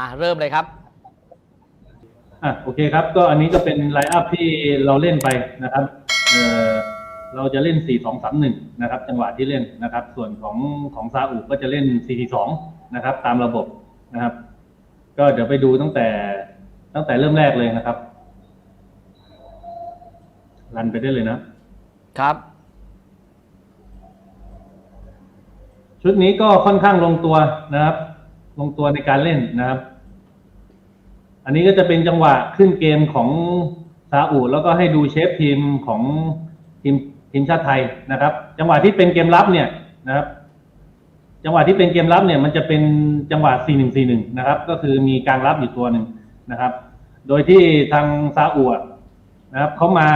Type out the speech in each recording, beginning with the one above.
มาเริ่มเลยครับอะโอเคครับ ก็อันนี้ก็เป็นไลน์อัพที่เราเล่นไปนะครับเออเราจะเล่น 4 2 3 1 นะครับ จังหวะที่เล่นนะครับ ส่วนของของซาอุก็จะเล่น 4 4 2 นะครับ ตามระบบนะครับ ก็เดี๋ยวไปดูตั้งแต่ตั้งแต่เริ่มแรกเลยนะครับ รันไปได้เลยนะครับ ชุดนี้ก็ค่อนข้างลงตัวนะครับ ลงตัวในการเล่นนะครับ อันนี้ก็จะเป็นจังหวะขึ้นเกมของซาอุแล้วก็ให้ดูเชฟทีมของทีมทีมชาติไทยนะครับ จังหวะที่เป็นเกมรับเนี่ยนะครับ จังหวะที่เป็นเกมรับเนี่ยมันจะเป็นจังหวะ 4-1-4-1 นะครับ ก็คือมีกลางรับอยู่ตัวหนึ่งนะครับ โดยที่ทางซาอุนะครับเขามา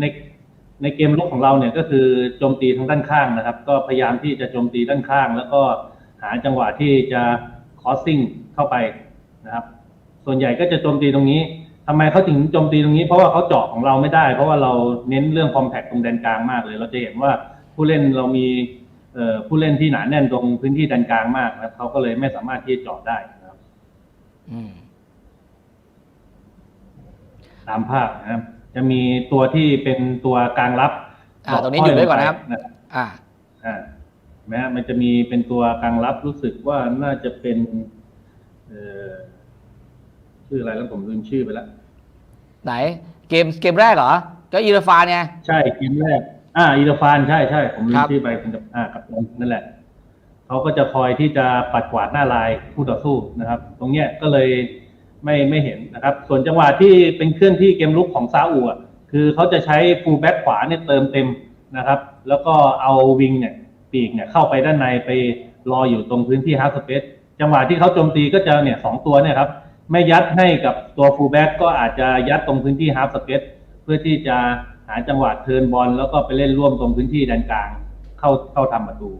ในในเกมลุกของเราเนี่ยก็คือโจมตีทางด้านข้างนะครับ ก็พยายามที่จะโจมตีด้านข้าง แล้วก็หาจังหวะที่จะคอสซิ่งเข้าไปนะครับ ส่วนใหญ่ก็จะโจมตีตรงนี้ทำไมเขาถึงโจมตีตรงนี้ เพราะว่าเขาเจาะของเราไม่ได้ เพราะว่าเราเน้นเรื่องคอมแพคตรงแดนกลางมากเลย เราจะเห็นว่าผู้เล่นเรามีเอ่อผู้เล่นที่หนาแน่นตรงพื้นที่แดนกลางมากนะครับเขาก็เลยไม่สามารถที่จะเจาะได้นะครับอืมตามภาพนะครับ จะมีตัวที่เป็นตัวกลางรับอ่าตรงนี้หยุดไว้ก่อนนะครับนะครับอ่า อ่าเห็นไหมฮะมันจะมีเป็นตัวกลางรับรู้สึกว่าน่าจะเป็น เอ่อ ชื่ออะไรแล้วผมลืมชื่อไปแล้วไหน เกมเกมแรกเหรอ ก็อีราฟานไงใช่เกมแรก อ่าอีราฟานใช่ใช่ผมลืครัมบชื่อไปคุณกับอ่ากับนั่นแหละเขาก็จะคอยที่จะปัดกวาดหน้าลายผู้ต่อสู้นะครับ ตรงเนี้ยก็เลยไม่ไม่เห็นนะครับ ส่วนจังหวะที่เป็นเคลื่อนที่เกมลุกของซาอุอะคือเขาจะใช้ฟูลแบ็กขวาเนี่ยเติมเต็มนะครับ แล้วก็เอาวิงเนี่ยปีกเนี่ยเข้าไปด้านในไปรออยู่ตรงพื้นที่ฮาร์ดสเปซจังหวะที่เขาโจมตีก็จะเนี่ยสองตัวเนี่ยครับ ไม่ยัดให้กับตัวฟูลแบ็กก็อาจจะยัดตรงพื้นที่ฮาร์ s สเปซเพื่อที่จะหาจังหวะเทิร์นบอลแล้วก็ไปเล่นร่วมตรงพื้นที่แดนกลาง เข้าเข้าทำประตู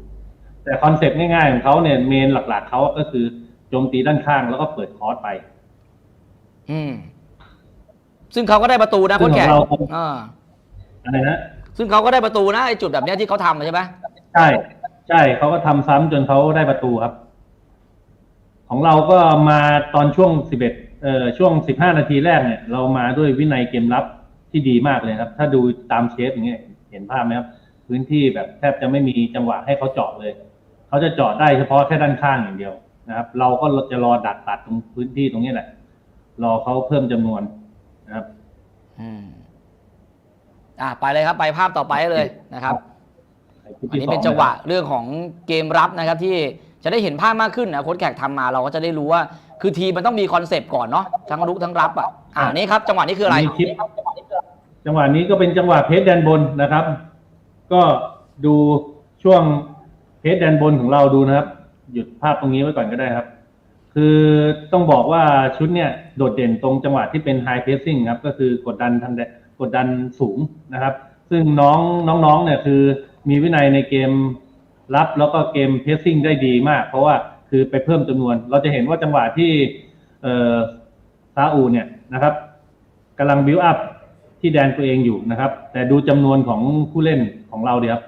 แต่คอนเซปต์ง่ายๆของเขาเนี่ยเมนหลักๆเขาก็คือโจมตีด้านข้างแล้วก็เปิดคอร์สไป อืม ซึ่งเขาก็ได้ประตูนะซึ่โค้งชแขกของเราอ่าอะไรนะซึ่งเขาก็ได้ประตูนะไอจุดแบบเนี้ยที่เขาทำใช่ไหมใช่ ใช่เขาก็ทำซ้ำจนเขาได้ประตูครับ ของเราก็มาตอนช่วง 11เอ่อช่วง 15 นาทีแรกเนี่ยเรามาด้วยวินัยเกมรับที่ดีมากเลยครับ ถ้าดูตามเชฟอย่างเงี้ยเห็นภาพไหมครับ พื้นที่แบบแทบจะไม่มีจังหวะให้เขาเจาะเลย เขาจะเจาะได้เฉพาะแค่ด้านข้างอย่างเดียวนะครับ เราก็จะรอดักตัดตรงพื้นที่ตรงนี้แหละ รอเขาเพิ่มจำนวนนะครับ อืมอ่าไปเลยครับ ไปภาพต่อไปเลยนะครับอันนี้เป็นจังหวะเรื่องของเกมรับนะครับที่ จะได้เห็นภาพมากขึ้นนะโค้ชแขกทำมาเราก็จะได้รู้ว่า คือทีมมันต้องมีคอนเซปต์ก่อนเนาะทั้งรุกทั้งรับอะอ่านี่ครับ จังหวะนี้คืออะไรมีคลิปจังหวะนี้ก็เป็นจังหวะเพจแดนบนนะครับ ก็ดูช่วงเพจแดนบนของเราดูนะครับ หยุดภาพตรงนี้ไว้ก่อนก็ได้ครับ คือต้องบอกว่าชุดเนี่ยโดดเด่นตรงจังหวะที่เป็นไฮเพ s ซิ่งครับ ก็คือกดดันทันแดกดดันสูงนะครับ ซึ่งน้องน้องๆเนี่ยคือมีวินัยในเกม รับแล้วก็เกมเพ s ซิ่งได้ดีมาก เพราะว่าคือไปเพิ่มจำนวน เราจะเห็นว่าจังหวะที่เอ่อซาอูเนี่ยนะครับกำลังบิวอัพที่แดนตัวเองอยู่นะครับ แต่ดูจำนวนของผู้เล่นของเราเดียครับ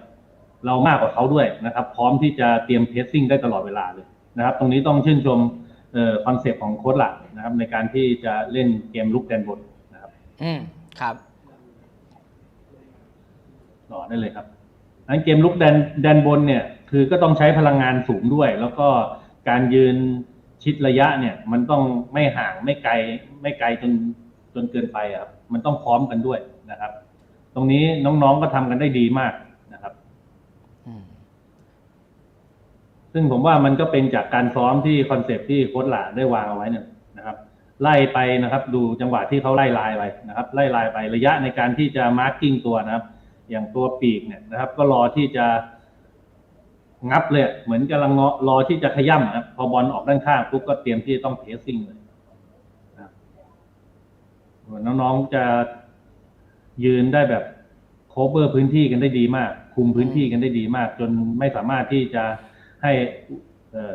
เรามากกว่าเขาด้วยนะครับ พร้อมที่จะเตรียมเพ s ซิ่งได้ตลอดเวลาเลยนะครับ ตรงนี้ต้องชื่นชมเอ่อคอนเซปต์ของโค้ชหลักนะครับ ในการที่จะเล่นเกมลุกแดนบนนะครับ อืมครับต่อได้เลยครับ นั้นเกมลุกแดนแดนบนเนี่ยคือก็ต้องใช้พลังงานสูงด้วย แล้วก็การยืนชิดระยะเนี่ยมันต้องไม่ห่างไม่ไกลไม่ไกลจนจนเกินไปครับมันต้องพร้อมกันด้วยนะครับ ตรงนี้น้องๆก็ทำกันได้ดีมากนะครับซึ่งผมว่ามันก็เป็นจากการซ้อมที่คอนเซปที่โค้ชหลาได้วางเอาไว้เนี่ยนะครับ ไล่ไปนะครับ ดูจังหวะที่เขาไล่ลายไปนะครับ ไล่ลายไประยะในการที่จะมาร์กิ้งตัวนะครับ อย่างตัวปีกเนี่ยนะครับ ก็รอที่จะงับเลย เหมือนกำลังรอที่จะขย่ำนะครับพอบอลออกด้านข้างปุ๊บก็เตรียมที่จะต้องเพสซิ่งเลยนะน้องๆจะยืนได้แบบโคเวอร์พื้นที่กันได้ดีมาก คุมพื้นที่กันได้ดีมาก จนไม่สามารถที่จะให้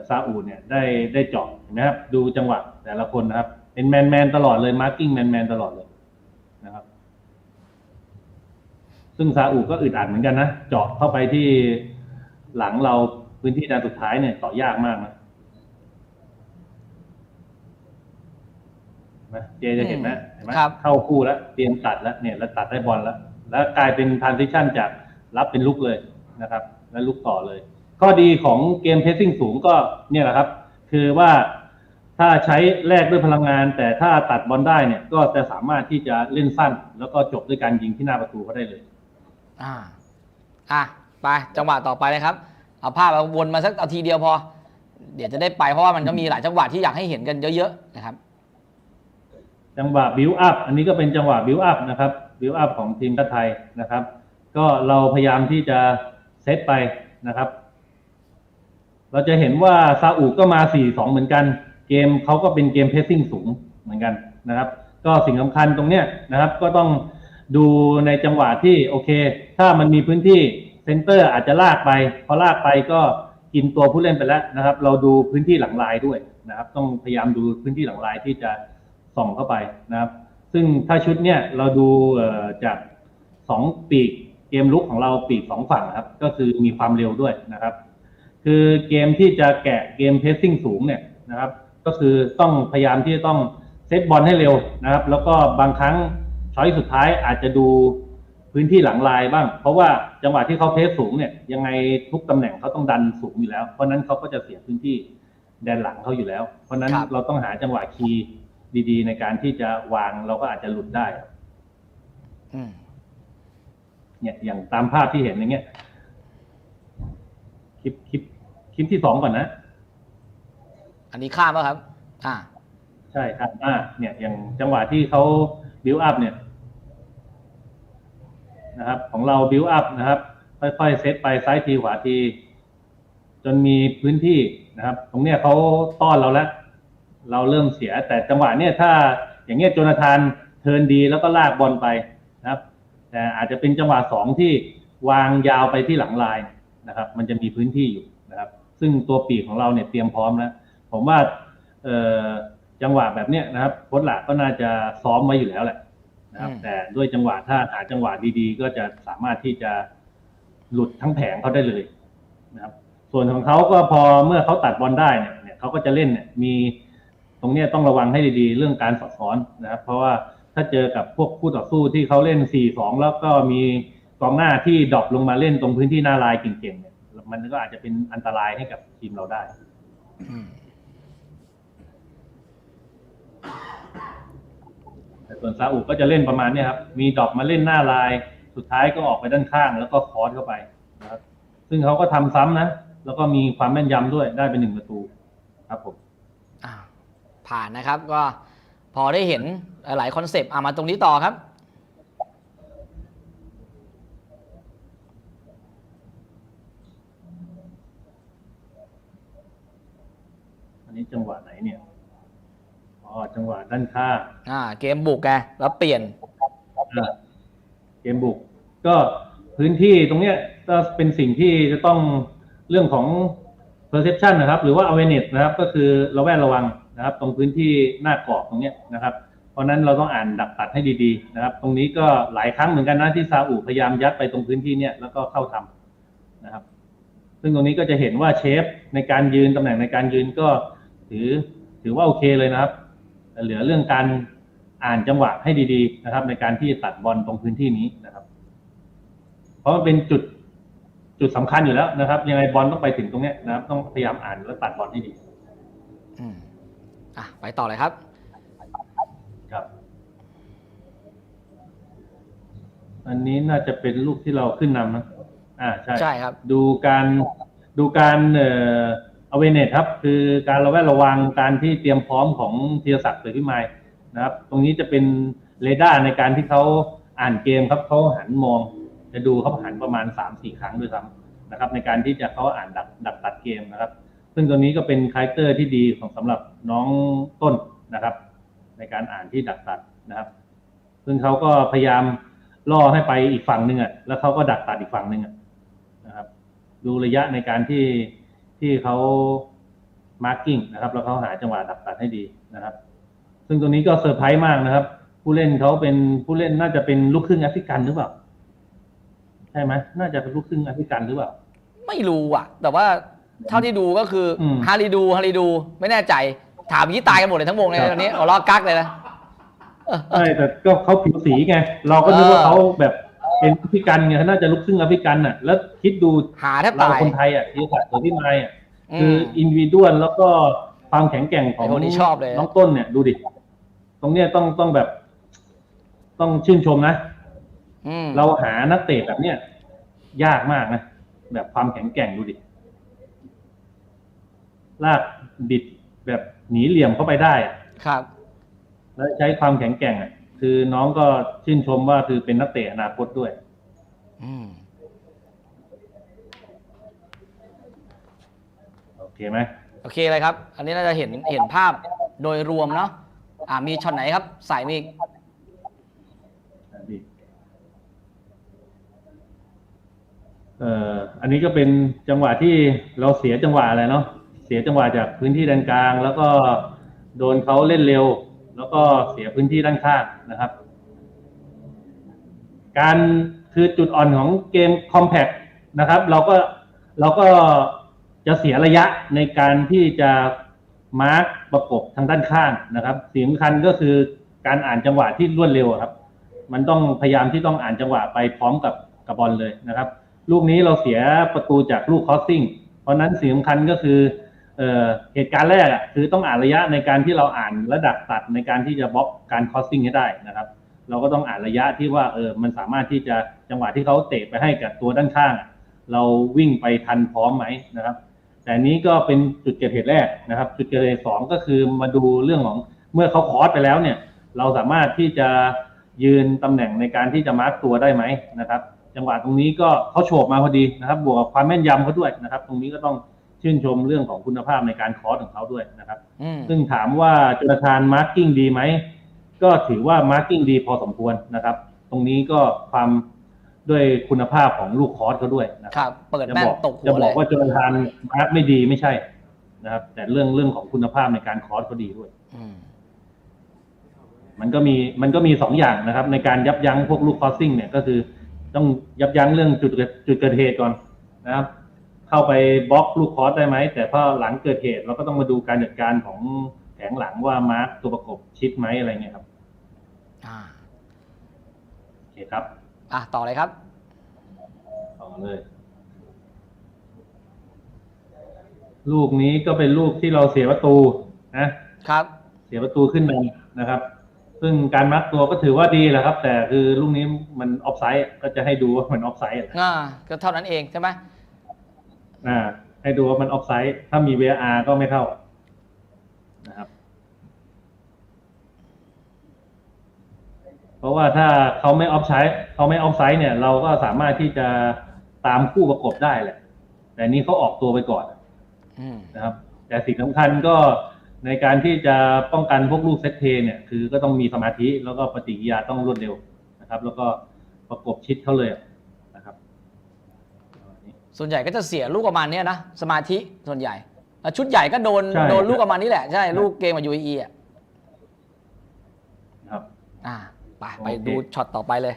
ซาอุดเนี่ยได้ได้เจาะนไหมครับ ดูจังหวะแต่ละคนนะครับ เป็นแมนแมนตลอดเลยมาร์กิ้งแมนแมนตลอดเลยนะครับ ซึ่งซาอุก็อึดอัดเหมือนกันนะ เจาะเข้าไปที่หลังเราพื้นที่แดนสุดท้ายเนี่ยเจาะยากมากนะเห็นไหมเจจะเห็นไหมเห็นไหมครับเข้าคู่แล้วเตรียมตัดแล้วเนี่ย แล้วตัดได้บอลแล้ว แล้วกลายเป็นทรานซิชันจากรับเป็นลุกเลยนะครับ แล้วลุกต่อเลย ข้อดีของเกมเพสซิ่งสูงก็เนี่ยแหละครับ คือว่าถ้าใช้แลกด้วยพลังงาน แต่ถ้าตัดบอลได้เนี่ย ก็จะสามารถที่จะเล่นสั้น แล้วก็จบด้วยการยิงที่หน้าประตูเขาได้เลย อ่า อะ ไป จังหวะต่อไปเลยครับ เอาภาพเอาวนมาสักเอาทีเดียวพอ เดี๋ยวจะได้ไปเพราะว่ามันก็มีหลายจังหวะที่อยากให้เห็นกันเยอะๆนะครับ จังหวะบิวอัพ อันนี้ก็เป็นจังหวะบิวอัพนะครับบิวอัพของทีมชาติไทยนะครับ ก็เราพยายามที่จะเซตไปนะครับ เราจะเห็นว่าซาอุก็มา 4-2 เหมือนกัน เกมเขาก็เป็นเกมเพสซิ่งสูงเหมือนกันนะครับ ก็สิ่งสำคัญตรงเนี้ยนะครับ ก็ต้อง ดูในจังหวะที่โอเค ถ้ามันมีพื้นที่เซนเตอร์อาจจะลากไป พอลากไปก็กินตัวผู้เล่นไปแล้วนะครับ เราดูพื้นที่หลังลายด้วยนะครับ ต้องพยายามดูพื้นที่หลังลายที่จะส่องเข้าไปนะครับ ซึ่งถ้าชุดเนี้ยเราดูจากสองปีกเกมลุกของเราปีกสองฝั่งครับ ก็คือมีความเร็วด้วยนะครับ คือเกมที่จะแกะเกมเพสซิ่งสูงเนี่ยนะครับ ก็คือต้องพยายามที่จะต้องเซตบอลให้เร็วนะครับ แล้วก็บางครั้ง ช้อยสุดท้ายอาจจะดูพื้นที่หลังลายบ้าง เพราะว่าจังหวะที่เขาเพสสูงเนี่ยยังไงทุกตำแหน่งเขาต้องดันสูงอยู่แล้ว เพราะฉะนั้นเขาก็จะเสียพื้นที่แดนหลังเขาอยู่แล้ว เพราะฉะนั้นครับเราต้องหาจังหวะคีย์ดีๆ ในการที่จะวางเราก็อาจจะหลุดได้อืมเนี่ยอย่างตามภาพที่เห็นอย่างเงี้ยคลิปคลิปคลิปที่สองก่อนนะ อันนี้ข้ามป่ะครับ อ่า ใช่ครับอ่าเนี่ย อย่างจังหวะที่เขา บิวอัพเนี่ยนะครับของเราบิวอัพนะครับค่อยๆเซตไปซ้ายทีขวาที จนมีพื้นที่นะครับ ตรงเนี้ยเขาต้อนเราแล้ว เราเริ่มเสียแต่จังหวะเนี่ยถ้าอย่างเงี้ยโจนาธานเทินดีแล้วก็ลากบอลไปนะครับ แต่อาจจะเป็นจังหวะสองที่วางยาวไปที่หลังลายนะครับ มันจะมีพื้นที่อยู่นะครับ ซึ่งตัวปีกของเราเนี่ยเตรียมพร้อมแล้วผมว่าเออ จังหวะแบบเนี้ยนะครับโค้ชหลักก็น่าจะซ้อมไว้อยู่แล้วแหละนะครับ แต่ด้วยจังหวะถ้าหาจังหวะดีๆ ก็จะสามารถที่จะหลุดทั้งแผงเขาได้เลยนะครับ ส่วนของเขาก็พอเมื่อเขาตัดบอลได้เนี่ยเนี่ยเขาก็จะเล่นเนี่ยมีตรงเนี้ยต้องระวังให้ดีๆ เรื่องการสอดซ้อนนะครับ เพราะว่าถ้าเจอกับพวกคู่ต่อสู้ที่เขาเล่น 4-2 แล้วก็มีกองหน้าที่ดรอปลงมาเล่นตรงพื้นที่หน้าลายเก่งๆเนี่ยมันก็อาจจะเป็นอันตรายให้กับทีมเราได้อื แต่ส่วนซาอุก็จะเล่นประมาณเนี้ยครับ มีดรอปมาเล่นหน้าลาย สุดท้ายก็ออกไปด้านข้าง แล้วก็คอร์สเข้าไปนะครับ ซึ่งเขาก็ทำซ้ำนะ แล้วก็มีความแม่นยำด้วย ได้เป็นหนึ่งประตู ครับผมอ่าผ่านนะครับ ก็พอได้เห็นหลายคอนเซปต์อ่ามาตรงนี้ต่อครับอันนี้จังหวะไหนเนี่ย อ๋อจังหวะด้านข้างอ่า เกมบุกไงแล้วเปลี่ยนอ่าเกมบุก ก็พื้นที่ตรงเนี้ยก็เป็นสิ่งที่จะต้องเรื่องของ perception นะครับ หรือว่า awareness นะครับ ก็คือระแวดระวังนะครับ ตรงพื้นที่หน้ากรอบตรงเนี้ยนะครับ เพราะฉะนั้นเราต้องอ่านดักตัดให้ดีๆ นะครับ ตรงนี้ก็หลายครั้งเหมือนกันนะที่ซาอุพยายามยัดไปตรงพื้นที่เนี้ยแล้วก็เข้าทำนะครับ ซึ่งตรงนี้ก็จะเห็นว่าเชฟในการยืนตำแหน่งในการยืนก็ถือถือว่าโอเคเลยนะครับ แต่เหลือเรื่องการอ่านจังหวะให้ดีๆนะครับ ในการที่ตัดบอลตรงพื้นที่นี้นะครับ เพราะมันเป็นจุดจุดสำคัญอยู่แล้วนะครับ ยังไงบอลต้องไปถึงตรงเนี้ยนะครับ ต้องพยายามอ่านแล้วตัดบอลให้ดีอืมอะไปต่อเลยครับ ครับ อันนี้น่าจะเป็นลูกที่เราขึ้นนำนะอ่าใช่ใช่ครับ ดูการดูการเอ่อ awareness ครับ คือการระแวดระวังการที่เตรียมพร้อมของธีรศักดิ์เสือพิมายนะครับ ตรงนี้จะเป็นเรดาร์ในการที่เขาอ่านเกมครับเขาหันมอง จะดูเขาหันประมาณสามสี่ครั้งด้วยซ้ำนะครับ ในการที่จะเขาอ่านดักดักตัดเกมนะครับ ซึ่งตัวนี้ก็เป็นคาแรคเตอร์ที่ดีของสำหรับน้องต้นนะครับ ในการอ่านที่ดักตัดนะครับ ซึ่งเขาก็พยายามล่อให้ไปอีกฝั่งหนึ่งอะแล้วเขาก็ดักตัดอีกฝั่งหนึ่งอะนะครับ ดูระยะในการที่ ที่เขามาร์กิ้งนะครับ แล้วเขาหาจังหวะดักตัดให้ดีนะครับ ซึ่งตรงนี้ก็เซอร์ไพรส์มากนะครับ ผู้เล่นเขาเป็นผู้เล่นน่าจะเป็นลูกครึ่งแอฟริกันหรือเปล่าใช่ไหมน่าจะเป็นลูกครึ่งแอฟริกันหรือเปล่า ไม่รู้อะ แต่ว่าเท่าที่ดูก็คืออมฮาริดูฮาริดู ไม่แน่ใจ ถามยี่ตายกันหมดเลยทั้งวงเลยครับตอนนี้เอาล้อกักเลยนะใช่แต่ก็เขาผิวสีไง เราก็นึกว่าเขาแบบ เป็นแอฟริกันไงเขาน่าจะลุกซึ่งแอฟริกันน่ะ แล้วคิดดูหาแทบเราตายคนไทยอะที่สัตว์ตัวที่นายอะอืคือมอินวิดวลแล้วก็ความแข็งแกร่งของไอ้คนที่ชอบเลยน้องต้นเนี่ยดูดิ ตรงเนี้ยต้องต้องแบบ ต้องชื่นชมนะอืมเราหานักเตะแบบเนี้ยยากมากนะ แบบความแข็งแกร่งดูดิ ลากบิดแบบหนีเหลี่ยมเข้าไปได้อะครับ แล้วใช้ความแข็งแกร่งอะ คือน้องก็ชื่นชมว่าคือเป็นนักเตะอนาคตด้วย อืมโอเคไหมโอเคเลยครับ อันนี้น่าจะเห็นเห็นภาพโดยรวมเนาะอ่ามีช็อตไหนครับใส่มีอีกอะดีเอ่ออันนี้ก็เป็นจังหวะที่เราเสียจังหวะอะไรเนาะเสียจังหวะจากพื้นที่ด้านกลาง แล้วก็โดนเขาเล่นเร็ว แล้วก็เสียพื้นที่ด้านข้างนะครับ การคือจุดอ่อนของเกม Compact นะครับ เราก็เราก็จะเสียระยะในการที่จะมาร์กประกบทางด้านข้างนะครับ สิ่งสำคัญก็คือการอ่านจังหวะที่รวดเร็วครับ มันต้องพยายามที่ต้องอ่านจังหวะไปพร้อมกับกับบอลเลยนะครับ ลูกนี้เราเสียประตูจากลูกคอสซิ่ง เพราะฉะนั้นสิ่งสำคัญก็คือ เเหตุการณ์แรกอะคือต้องอ่านระยะในการที่เราอ่านและดักตัดในการที่จะบล็อกการคอสซิ่งให้ได้นะครับ เราก็ต้องอ่านระยะที่ว่าเออมันสามารถที่จะจังหวะที่เขาเตะไปให้กับตัวด้านข้าง เราวิ่งไปทันพร้อมไหมนะครับ แต่นี้ก็เป็นจุดเกิดเหตุแรกนะครับ จุดเกิดเหตุสองก็คือมาดูเรื่องของเมื่อเขาคอสไปแล้วเนี่ย เราสามารถที่จะยืนตำแหน่งในการที่จะมาร์กตัวได้ไหมนะครับ จังหวะตรงนี้ก็เขาโฉบมาพอดีนะครับ บวกกับความแม่นยำเขาด้วยนะครับ ตรงนี้ก็ต้อง ชื่นชมเรื่องของคุณภาพในการคอสของเขาด้วยนะครับอืมซึ่งถามว่าจุลธานมาร์กิ้งดีไหม ก็ถือว่ามาร์กิ้งดีพอสมควรนะครับ ตรงนี้ก็ความด้วยคุณภาพของลูกคอร์สเขาด้วยนะคครับรับ เปิดจะแม่นบอกตกหัจะวบเลอกยว่าจุลธานมาร์กไม่ดีไม่ใช่นะครับ แต่เรื่องเรื่องของคุณภาพในการคอร์สเขาดีด้วยอืมมันก็มีมันก็มีสองอย่างนะครับ ในการยับยั้งพวกลูกคอสซิ่งเนี่ยก็คือต้องยับยั้งเรื่องจุดเกิดจุดเกิดเหตุก่อนนะครับ เข้าไปบล็อกลูกคอสได้ไหม แต่พอหลังเกิดเหตุเราก็ต้องมาดูการจัดการของแผงหลังว่ามาร์กตัวประกบชิดไหมอะไรเงี้ยครับอ่าโอเคครับ อะต่อเลยครับ ต่อเลย ลูกนี้ก็เป็นลูกที่เราเสียประตูนะครับ เสียประตูขึ้นนำนะครับ ซึ่งการมัดตัวก็ถือว่าดีแหละครับ แต่คือลูกนี้มันออฟไซด์ก็จะให้ดูว่ามันออฟไซด์อ่าก็เท่านั้นเองใช่ไหม อ่า ให้ดูว่ามันออฟไซด์ถ้ามี VR ก็ไม่เท่านะครับ เพราะว่าถ้าเขาไม่ออฟไซด์เขาไม่ออฟไซด์เนี่ย เราก็สามารถที่จะตามคู่ประกบได้แหละ แต่นี่เขาออกตัวไปก่อนอืมนะครับ แต่สิ่งสำคัญก็ในการที่จะป้องกันพวกลูกเซตเพลย์เนี่ย คือก็ต้องมีสมาธิแล้วก็ปฏิกิริยาต้องรวดเร็วนะครับ แล้วก็ประกบชิดเขาเลยนะครับ ส่วนใหญ่ก็จะเสียลูกประมาณเนี้ยนะ สมาธิส่วนใหญ่แล้วชุดใหญ่ก็โดนใช่โดนลูกประมาณนี้แหละ ใช่ ลูกเกมกับยูเออะนะครับ อ่าไปโอเคไปดูช็อตต่อไปเลย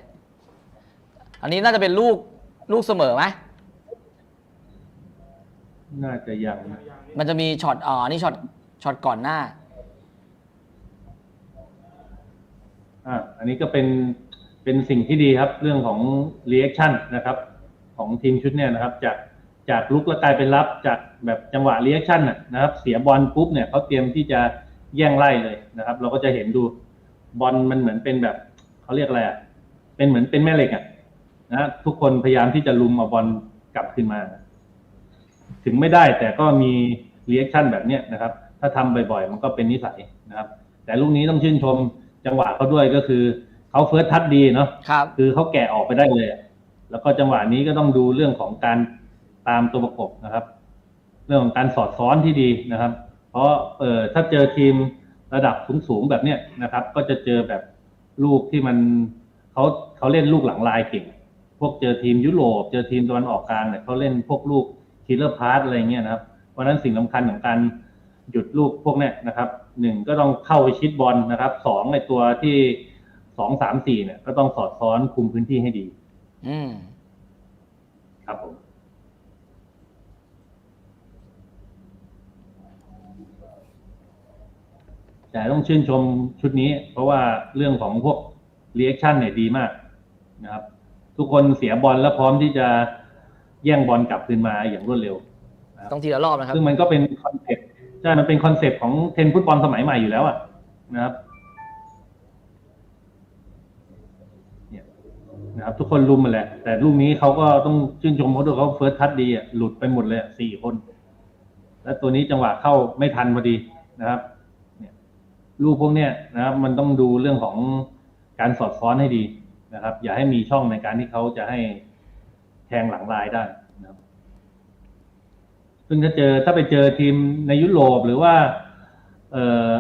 อันนี้น่าจะเป็นลูกลูกเสมอไหมน่าจะยัง มันจะมีช็อตอ๋อนี่ช็อตช็อตก่อนหน้า อ่า อันนี้ก็เป็นเป็นสิ่งที่ดีครับ เรื่องของ reaction นะครับ ของทีมชุดเนี่ยนะครับจากจากลุกแล้วกลายเป็นรับจากแบบจังหวะ reaction น่ะนะครับ เสียบอลปุ๊บเนี่ยเขาเตรียมที่จะแย่งไล่เลยนะครับ เราก็จะเห็นดูบอลมันเหมือนเป็นแบบเขาเรียกอะไรอะเป็นเหมือนเป็นแม่เหล็กอะนะทุกคนพยายามที่จะลุมเอาบอลกลับขึ้นมา ถึงไม่ได้แต่ก็มี reaction แบบเนี้ยนะครับ ถ้าทำบ่อยๆ มันก็เป็นนิสัยนะครับ แต่ลูกนี้ต้องชื่นชมจังหวะเขาด้วยก็คือเขาเฟิร์สทัชดีเนาะครับคือเขาแกะออกไปได้เลยอะ แล้วก็จังหวะนี้ก็ต้องดูเรื่องของการตามตัวประกบนะครับ เรื่องของการสอดซ้อนที่ดีนะครับ เพราะเออถ้าเจอทีมระดับสูงๆแบบเนี้ยนะครับ ก็จะเจอแบบลูกที่มันเขาเขาเล่นลูกหลังลายเก่งพวกเจอทีมยุโรปเจอทีมตะวันออกกลางเนี่ยเขาเล่นพวกลูกคิลเลอร์พาร์อะไรเงี้ยนะครับเพราะนั้นสิ่งสำคัญของการหยุดลูกพวกนี้นะครับหนึ่งก็ต้องเข้าไปชิดบอลนะครับสองในตัวที่สองสามสี่เนี่ยก็ต้องสอดซ้อนคุมพื้นที่ให้ดี อืม ครับผม แต่ต้องชื่นชมชุดนี้ เพราะว่าเรื่องของพวกรีแอคชั่นเนี่ยดีมากนะครับ ทุกคนเสียบอลแล้วพร้อมที่จะแย่งบอลกลับคืนมาอย่างรวดเร็วต้องทีละรอบนะครับ ซึ่งมันก็เป็นคอนเซ็ปต์ใช่ มันเป็นคอนเซ็ปต์ของเทรนด์ฟุตบอลสมัยใหม่อยู่แล้วอะนะครับเนี่ย นะครับ ทุกคนรุมมาแหละ แต่ลูกนี้เขาก็ต้องชื่นชมเขาด้วยเขาเฟิร์สทัชดีอะหลุดไปหมดเลยสี่คน แล้วตัวนี้จังหวะเข้าไม่ทันพอดีนะครับเนี่ยลูกพวกเนี้ยนะครับ มันต้องดูเรื่องของการสอดซ้อนให้ดีนะครับ อย่าให้มีช่องในการที่เขาจะให้แทงหลังลายได้นะครับ ซึ่งถ้าเจอถ้าไปเจอทีมในยุโรปหรือว่า เอ่อ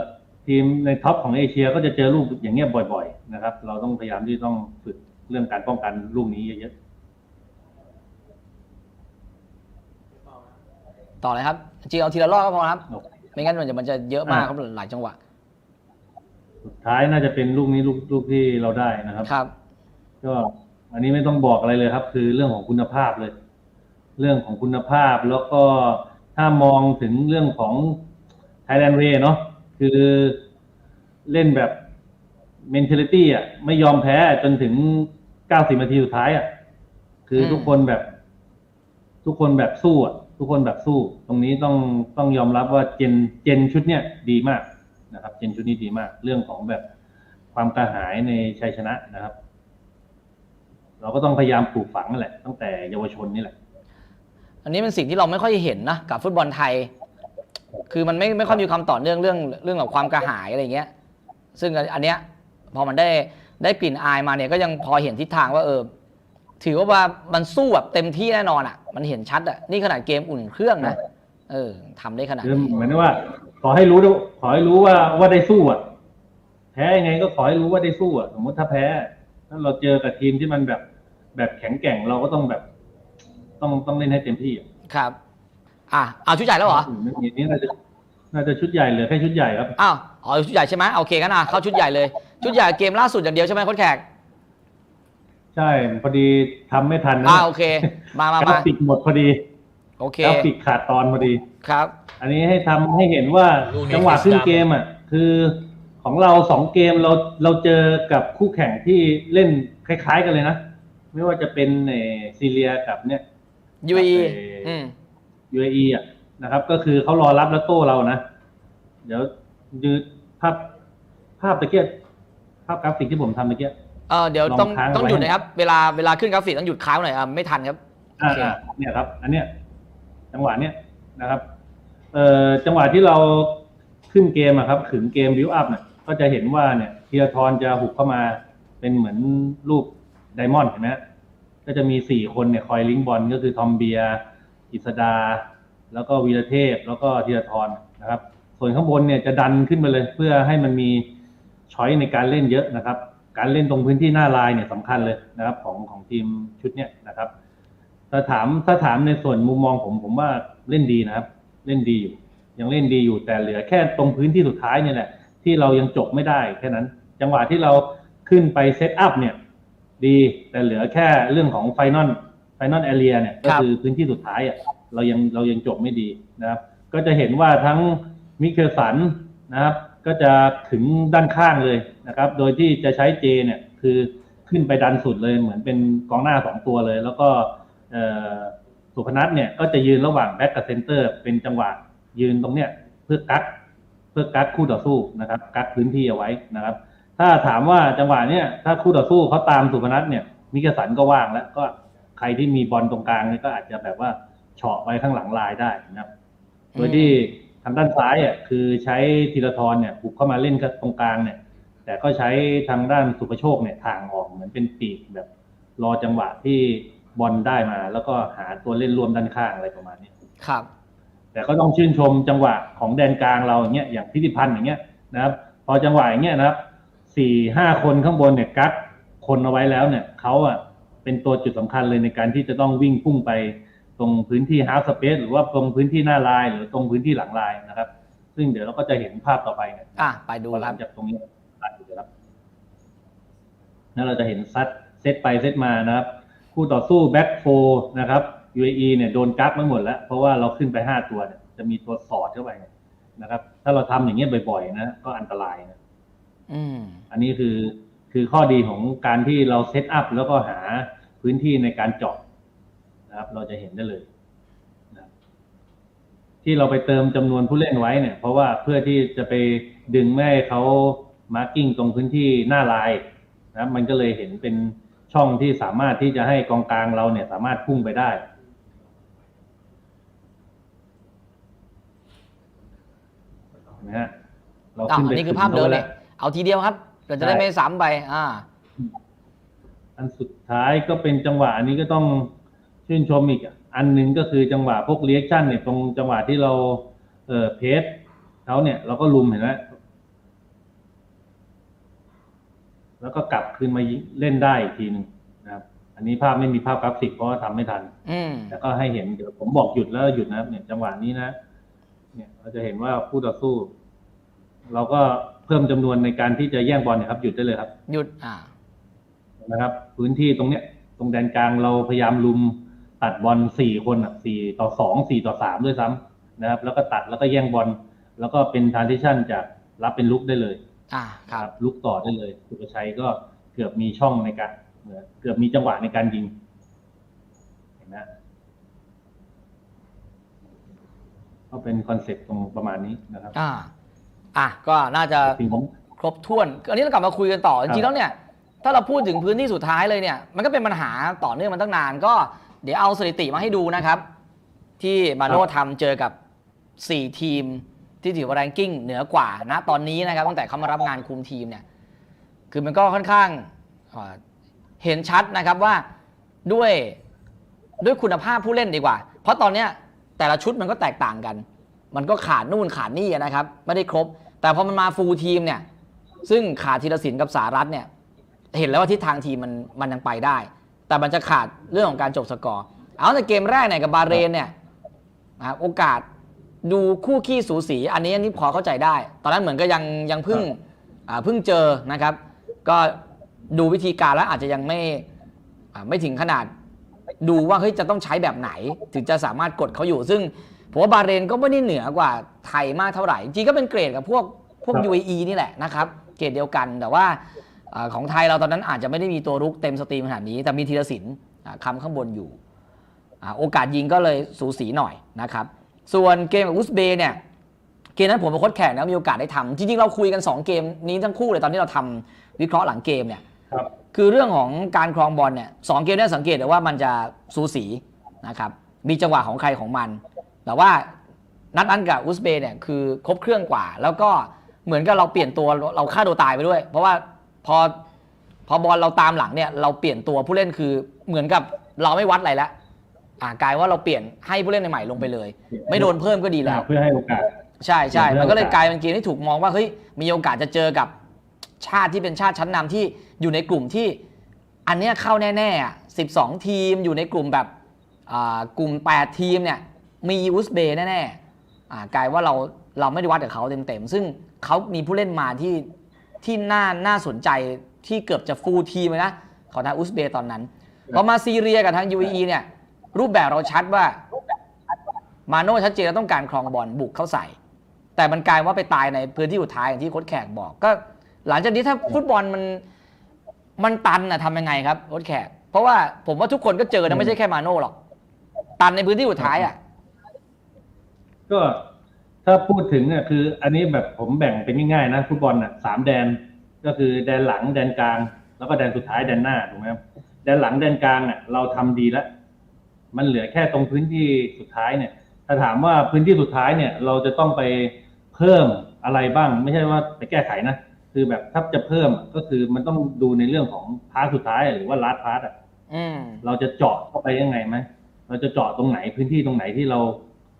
ทีมในท็อปของเอเชียก็จะเจอลูกอย่างเงี้ยบ่อย ๆ นะครับ เราต้องพยายามที่ต้องฝึก เรื่องการป้องกันลูกนี้เยอะต่อเลยครับจริงเอาทีละรอบก็พอครับๆโอเคไม่งั้นมันจะมันจะเยอะมากอ่าครับหลายจังหวะ สุดท้ายน่าจะเป็นลูกนี้ลูกลูกที่เราได้นะครับครับ ก็อันนี้ไม่ต้องบอกอะไรเลยครับ คือเรื่องของคุณภาพเลย เรื่องของคุณภาพแล้วก็ถ้ามองถึงเรื่องของ Thailand Way เนาะคือเล่นแบบ mentality อะไม่ยอมแพ้จนถึง90นาทีสุดท้ายอะคือทุกคนแบบ ทุกคนแบบสู้อะทุกคนแบบสู้ ตรงนี้ต้องต้องยอมรับว่าเจนเจนชุดเนี้ยดีมากนะครับ เจนชุดนี้ดีมาก เรื่องของแบบความกระหายในชัยชนะนะครับ เราก็ต้องพยายามปลูกฝังนั่นแหละ ตั้งแต่เยาวชนนี่แหละ อันนี้เป็นสิ่งที่เราไม่ค่อยเห็นนะกับฟุตบอลไทย คือมันไม่ไม่ค่อยมีความต่อเนื่องเรื่องเรื่องของความกระหายอะไรเงี้ย ซึ่งอันเนี้ย พอมันได้ได้กลิ่นอายมาเนี่ยก็ยังพอเห็นทิศทางว่าเออถือว่าว่ามันสู้แบบเต็มที่แน่นอนอะ มันเห็นชัดอะนี่ขนาดเกมอุ่นเครื่องนะเออทำได้ขนาดคือนี้เหมือนว่า ขอให้รู้ด้วยขอให้รู้ว่าว่าได้สู้อะ แพ้ยังไงก็ขอให้รู้ว่าได้สู้อะสมมติถ้าแพ้ถ้าเราเจอกับทีมที่มันแบบแบบแข็งแกร่งเราก็ต้องแบบ ต้องต้องเล่นให้เต็มที่อะครับ อะเอาชุดใหญ่แล้วเหรอมนี่น่าจะ น่าจะชุดใหญ่เหลือแค่ชุดใหญ่ครับอ้าวอ๋อชุดใหญ่ใช่ไหมโอเคกันอะเข้าชุดใหญ่เลยชุดใหญ่เกมล่าสุดอย่างเดียวใช่ไหมโค้ชแขกใช่พอดีทำไม่ทันนะอ่าโอเค มามารามาฟิกหมดพอดีโอเคกราฟิกขาดตอนพอดีครับ อันนี้ให้ทำให้เห็นว่าลูกนี้จังหวะคือขึ้นดำเกมอะคือของเราสองเกมเราเราเจอกับคู่แข่งที่เล่นคล้าย ๆ กันเลยนะ ไม่ว่าจะเป็นเอ่อซีเรียกับเนี่ย UAE เอ่ออือืม UAE อะ นะครับ ก็คือเขารอรับแล้วโต้เรานะ เดี๋ยวยืดภาพภาพตะเกียบภาพกราฟิกที่ผมทำตะเกียบเออเดี๋ยวต้องลองค้างต้องไว้หยุดนะครับ เวลาเวลาขึ้นกราฟิกต้องหยุดค้างหน่อยอะไม่ทันครับอ่าโอเคอ่าเนี่ยครับ อันเนี้ยจังหวะเนี้ยนะครับ เอ่อจังหวะที่เราขึ้นเกมอะครับขึงเกมบิวอัพเนี่ยก็จะเห็นว่าเนี่ยธีรทรจะหุบเข้ามาเป็นเหมือนรูปไดมอนด์เห็นไหมฮะก็จะมีสี่คนเนี่ยคอยลิงก์บอลก็คือทอมเบียร์อิสดา แล้วก็วีรเทพแล้วก็ธีรทรนะครับ ส่วนข้างบนเนี่ยจะดันขึ้นไปเลย เพื่อให้มันมีช้อยในการเล่นเยอะนะครับ การเล่นตรงพื้นที่หน้าลายเนี่ยสำคัญเลยนะครับ ของของทีมชุดเนี้ยนะครับถ้าถามถ้าถามในส่วนมุมมองผมผมว่าเล่นดีนะครับ เล่นดีอยู่ยังเล่นดีอยู่แต่เหลือแค่ตรงพื้นที่สุดท้ายเนี่ยแหละที่เรายังจบไม่ได้แค่นั้น จังหวะที่เราขึ้นไปเซตอัพเนี่ย ดีแต่เหลือแค่เรื่องของไฟนอลไฟนอลแอเรียเนี่ยก็คือพื้นที่สุดท้ายอะ เรายังเรายังจบไม่ดีนะครับ ก็จะเห็นว่าทั้งมิเคลสันนะครับ ก็จะถึงด้านข้างเลยนะครับ โดยที่จะใช้เจเนี่ยคือขึ้นไปดันสุดเลยเหมือนเป็นกองหน้าสองตัวเลย แล้วก็สุพนัทเนี่ยก็จะยืนระหว่างแบ็กกับเซนเตอร์เป็นจังหวะยืนตรงเนี้ยเพื่อกักเพื่อกักคู่ต่อสู้นะครับ กักพื้นที่เอาไว้นะครับ ถ้าถามว่าจังหวะเนี้ยถ้าคู่ต่อสู้เขาตามสุพนัทเนี่ยมิกสันก็ว่างแล้วก็ใครที่มีบอลตรงกลางเนี่ยก็อาจจะแบบว่า เฉาะไปข้างหลังลายได้นะครับ โดยที่ทางด้านซ้ายอะคือใช้ธีรทรเนี่ยบุกเข้ามาเล่นกับตรงกลางเนี่ย แต่ก็ใช้ทางด้านสุภโชคเนี่ยทางออกเหมือนเป็นปีกแบบ รอจังหวะที่บอลได้มา แล้วก็หาตัวเล่นร่วมด้านข้างอะไรประมาณนี้ครับ แต่ก็ต้องชื่นชมจังหวะของแดนกลางเราอย่างเงี้ยอย่างพิธิพันธ์อย่างเงี้ยนะครับ พอจังหวะอย่างเงี้ยนะครับสี่ห้าคนข้างบนเนี่ยกักคนเอาไว้แล้วเนี่ยเขาอะเป็นตัวจุดสำคัญเลยในการที่จะต้องวิ่งพุ่งไป ตรงพื้นที่ฮาร์สเปซหรือว่าตรงพื้นที่หน้าลายหรือตรงพื้นที่หลังลายนะครับ ซึ่งเดี๋ยวเราก็จะเห็นภาพต่อไปเนี่ยอะไปดูหคลัรับงจากตรงนี้ตัดอยู่ครับนั่นเราจะเห็นซัดเซตไปเซตมานะครับ คู่ต่อสู้แบ็คโฟนะครับ UAE เนี่ยโดนกักมาหมดแล้ว เพราะว่าเราขึ้นไปห้าตัวเนี่ยจะมีตัวสอดเข้าไปเนี่ยนะครับ ถ้าเราทำอย่างเงี้ยบ่อยๆนะก็อันตรายนะ อืม อันนี้คือคือข้อดีของการที่เราเซตอัพแล้วก็หาพื้นที่ในการเจาะ นะครับ เราจะเห็นได้เลยนะครับที่เราไปเติมจำนวนผู้เล่นไว้เนี่ย เพราะว่าเพื่อที่จะไปดึงไม่ให้เขามาร์กิ้งตรงพื้นที่หน้าลายนะครับมันก็เลยเห็นเป็นช่องที่สามารถที่จะให้กองกลางเราเนี่ย สามารถพุ่งไปได้เห็นไหมฮะเราอะขึ้นอัไปนนี้คือภาพเดิมถึงเลแล้ยวเอาทีเดียวครับเราจะได้ไม่ซ้ำไป อ่า อันสุดท้ายก็เป็นจังหวะอันนี้ก็ต้อง ชื่นชมอีกอะอันหนึ่งก็คือจังหวะพวกเรียกชั่นเนี่ยตรงจังหวะที่เราเอ่อเพสเขาเนี่ยเราก็ลุมเห็นไหมแล้วก็กลับคืนมายิงเล่นได้อีกทีหนึ่งนะครับ อันนี้ภาพไม่มีภาพกราฟิกเพราะว่าทำไม่ทันอืมแต่ก็ให้เห็นเดี๋ยวผมบอกหยุดแล้วหยุดนะครับ เนี่ยจังหวะนี้นะ เนี่ย เราจะเห็นว่าคู่ต่อสู้ เราก็เพิ่มจำนวนในการที่จะแย่งบอลเนี่ยครับ หยุดได้เลยครับ หยุดอ่านะครับ พื้นที่ตรงเนี้ย ตรงแดนกลางเราพยายามลุม ตัดบอลสี่คนอะสี่ต่อสองสี่ต่อสามด้วยซ้ำนะครับ แล้วก็ตัดแล้วก็แย่งบอลแล้วก็เป็นทาร์ติชันจากรับเป็นลุกได้เลย อ่าครับลุกต่อได้เลยสุประชัยก็เกือบมีช่องในการเหมือนเกือบมีจังหวะในการยิงเห็นไหมก็เป็นคอนเซ็ปต์ตรงประมาณนี้นะครับ อ่า อะก็น่าจะสิ่งผมครบถ้วนอันนี้เรากลับมาคุยกันต่อจริงๆแล้วเนี่ย ถ้าเราพูดถึงพื้นที่สุดท้ายเลยเนี่ย มันก็เป็นปัญหาต่อเนื่องมาตั้งนานก็ เดี๋ยวเอาสถิติมาให้ดูนะครับ ที่มาโน่ทำเจอกับ 4 ทีมที่ถือว่าแรงกิ้งเหนือกว่านะตอนนี้นะครับตั้งแต่เขามารับงานคุมทีมเนี่ยคือมันก็ค่อนข้างเอ่อเห็นชัดนะครับว่าด้วยด้วยคุณภาพผู้เล่นดีกว่า เพราะตอนเนี้ยแต่ละชุดมันก็แตกต่างกัน มันก็ขาดนู่นขาดนี่นะครับ ไม่ได้ครบ แต่พอมันมาฟูลทีมเนี่ยซึ่งขาดธีรศิลป์กับสารัตเนี่ยเห็นแล้วว่าทิศทางทีมมันมันยังไปได้ แต่มันจะขาดเรื่องของการจบสกอร์ เอาแต่เกมแรกเนี่ยกับบาเรนเนี่ยนะครับโอกาสดูคู่ขี้สูสี อันนี้อันนี้พอเข้าใจได้ ตอนนั้นเหมือนก็ยังยังเพิ่งเพิ่งเจอนะครับ ก็ดูวิธีการแล้วอาจจะยังไม่ไม่ถึงขนาดดูว่าเฮ้ยจะต้องใช้แบบไหน ถึงจะสามารถกดเขาอยู่ ซึ่งผมว่าบาเรนก็ไม่ได้เหนือกว่าไทยมากเท่าไหร่ จริงก็เป็นเกรดกับพวกพวก UAE นี่แหละนะครับ เกรดเดียวกันแต่ว่า ของไทยเราตอนนั้นอาจจะไม่ได้มีตัวรุกเต็มสตรีมขนาดนี้ แต่มีธีรศิลป์อ่าคำข้างบนอยู่อ่าโอกาสยิงก็เลยสูสีหน่อยนะครับ ส่วนเกมกับอุซเบย์เนี่ยเกมนั้นผมเป็นโค้ชแข่งแล้วมีโอกาสได้ทำจริงๆเราคุยกัน 2 เกมนี้ทั้งคู่เลยตอนที่เราทำวิเคราะห์หลังเกมเนี่ยครับคือเรื่องของการครองบอลเนี่ยสองเกมเนี้สังเกตได้ว่ามันจะสูสีนะครับมีจังหวะของใครของมัน แต่ว่านัดนั้นกับอุซเบย์เนี่ยคือครบเครื่องกว่า แล้วก็เหมือนกับเราเปลี่ยนตัวเราฆ่าตัวตายไปด้วย เพราะว่า พอพอบอลเราตามหลังเนี่ยเราเปลี่ยนตัวผู้เล่นคือเหมือนกับเราไม่วัดอะไรแล้วอ่ากลายว่าเราเปลี่ยนให้ผู้เล่นใหม่ๆลงไปเลย ไม่โดนเพิ่มก็ดีแล้วเพื่อให้โอกาสใช่ใช่เรื่องมันก็เลยโอกาสกลายเป็นเกมที่ถูกมองว่าเฮ้ยมีโอกาสจะเจอกับชาติที่เป็นชาติชั้นนำที่อยู่ในกลุ่มที่ อันเนี้ยเข้าแน่ๆอะ12 ทีมอยู่ในกลุ่มแบบอ่ากลุ่ม 8 ทีมเนี่ยมีอุซเบย์แน่ๆอ่ากลายว่าเราเราไม่ได้วัดกับเขาเต็มๆซึ่งเขามีผู้เล่นมาที่ ที่น่าน่าสนใจที่เกือบจะฟูลทีมเลยนะของทางอุซเบย์ตอนนั้นพอมาซีเรียกับทาง UAE เนี่ย รูปแบบเราชัดว่า มาโน่ชัดเจนแล้วต้องการครองบอลบุกเข้าใส่ แต่มันกลายว่าไปตายในพื้นที่สุดท้ายอย่างที่โค้ชแขกบอก ก็ หลังจากนี้ถ้าฟุตบอลมันมันตันนะทำยังไงครับโค้ชแขก เพราะว่าผมว่าทุกคนก็เจอนะไม่ใช่แค่มาโน่หรอก ตันในพื้นที่สุดท้ายอะก็ ถ้าพูดถึงเนี่ยคือ อันนี้แบบผมแบ่งเป็นง่ายๆนะฟุตบอลอะสามแดน ก็คือแดนหลังแดนกลาง แล้วก็แดนสุดท้ายแดนหน้าถูกไหมครับแดนหลังแดนกลางอะเราทำดีแล้วมันเหลือแค่ตรงพื้นที่สุดท้ายเนี่ย ถ้าถามว่าพื้นที่สุดท้ายเนี่ย เราจะต้องไปเพิ่มอะไรบ้าง ไม่ใช่ว่าไปแก้ไขนะคือแบบถ้าจะเพิ่มอะก็คือมันต้องดูในเรื่องของพาร์ทสุดท้ายหรือว่าลาดพาร์ทอะอืมเราจะเจาะเข้าไปยังไงไหมเราจะเจาะตรงไหนพื้นที่ตรงไหนที่เรา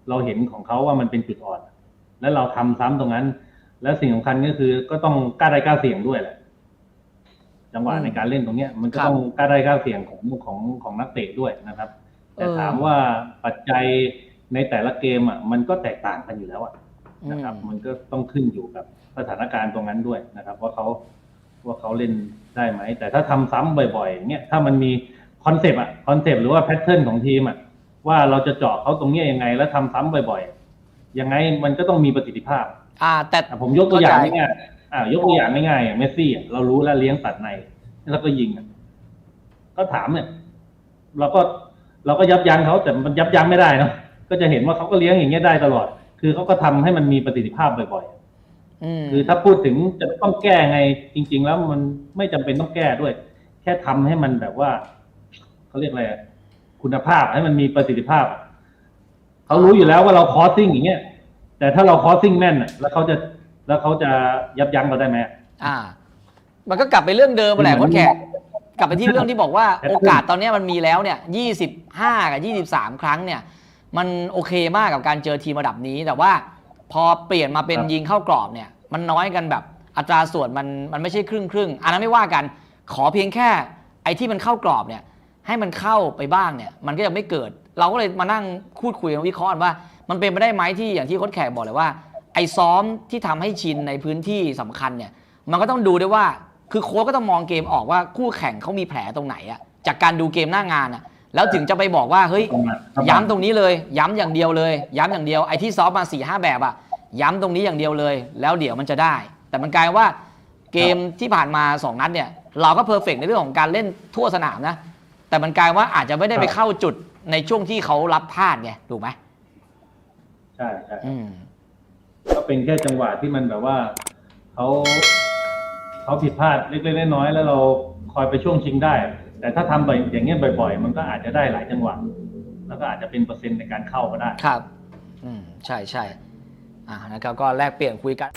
เราเห็นของเขาว่ามันเป็นจุดอ่อน แล้วเราทำซ้ำตรงนั้น และสิ่งสำคัญก็คือก็ต้องกล้าได้กล้าเสี่ยงด้วยแหละจังหวะอืมในการเล่นตรงเนี้ย มันก็ครับต้องกล้าได้กล้าเสี่ยงของของของนักเตะด้วยนะครับ แต่เออถามว่าปัจจัยในแต่ละเกมอะมันก็แตกต่างกันอยู่แล้วอะนะครับอืมมันก็ต้องขึ้นอยู่กับสถานการณ์ตรงนั้นด้วยนะครับ ว่าเขาว่าเขาเล่นได้ไหม แต่ถ้าทำซ้ำบ่อยๆอย่างเงี้ยถ้ามันมีคอนเซปต์อะคอนเซปต์หรือว่าแพทเทิร์นของทีมอะว่าเราจะเจาะเขาตรงเนี้ยยังไง แล้วทำซ้ำบ่อย ยังไงมันก็ต้องมีประสิทธิภาพ อ่า แต่อะผมยกตัวอย่างเข้าใจง่ายๆอ่ายกตัวอย่างง่ายๆอย่างเมสซี่อะเรารู้แล้วเลี้ยงตัดในแล้วก็ยิงอะก็ถามเนี่ยเราก็เราก็ยับยั้งเขาแต่มันยับยั้งไม่ได้เนอะก็จะเห็นว่าเขาก็เลี้ยงอย่างเงี้ยได้ตลอด คือเขาก็ทำให้มันมีประสิทธิภาพบ่อยๆอืมคือถ้าพูดถึงจะต้องแก้ไง จริง ๆ แล้วมันไม่จำเป็นต้องแก้ด้วย แค่ทำให้มันแบบว่าเขาเรียกอะไรอะคุณภาพให้มันมีประสิทธิภาพอะ เขารู้อยู่แล้วว่าเราคอสซิ่งอย่างเงี้ยแต่ถ้าเราคอสซิ่งแม่นอะแล้วเขาจะแล้วเขาจะยับยั้งเราได้ไหมอ่า มันก็กลับไปเรื่องเดิมแหละคือโค้มัชนแขกกลับไปที่เรื่องที่บอกว่าแต่โอกาสตอนเนี้ยมันมีแล้วเนี่ยยี่สิบห้ากับยี่สิบสามครั้งเนี่ย มันโอเคมากกับการเจอทีมระดับนี้ แต่ว่าพอเปลี่ยนมาเป็นครับยิงเข้ากรอบเนี่ย มันน้อยกันแบบอัตราส่วนมันมันไม่ใช่ครึ่งครึ่งๆอันนั้นไม่ว่ากัน ขอเพียงแค่ไอ้ที่มันเข้ากรอบเนี่ย ให้มันเข้าไปบ้างเนี่ย มันก็ยังไม่เกิด เราก็เลยมานั่งพูดคุยกันวิเคราะห์กันว่ามันเป็นไปได้ไหมที่อย่างที่โค้ชแขกบอกเลยว่า ไอ้ซ้อมที่ทำให้ชินในพื้นที่สำคัญเนี่ย มันก็ต้องดูด้วยว่าคือโค้ชก็ต้องมองเกมออกว่าคู่แข่งเขามีแผลตรงไหนอะจากการดูเกมหน้างานอะแล้วถึงจะไปบอกว่าเฮ้ยประมาณประมาณย้ำตรงนี้เลย ย้ำอย่างเดียวเลย ย้ำอย่างเดียวไอ้ที่ซ้อมมา4ี่ห้าแบบอะย้ำตรงนี้อย่างเดียวเลย แล้วเดี๋ยวมันจะได้ แต่มันกลายว่าเกมที่ผ่านมา 2 นัดเนี่ย เราก็เพอร์เฟกในเรื่องของการเล่นทั่วสนามนะแต่มันกลายว่าอาจจะไม่ได้ไปเข้าจุด ในช่วงที่เขารับพลาดไงถูกไหมใช่ใช่อืม ก็เป็นแค่จังหวะที่มันแบบว่าเขาเขาผิดพลาดเล็กๆน้อยๆแล้วเราคอยไปช่วงชิงได้ แต่ถ้าทำแบบอย่างเงี้ยบ่อยๆ มันก็อาจจะได้หลายจังหวะแล้วก็อาจจะเป็นเปอร์เซ็นต์ในการเข้าก็ได้ ครับ อืม ใช่ใช่อ่านะครับก็แลกเปลี่ยนคุยกัน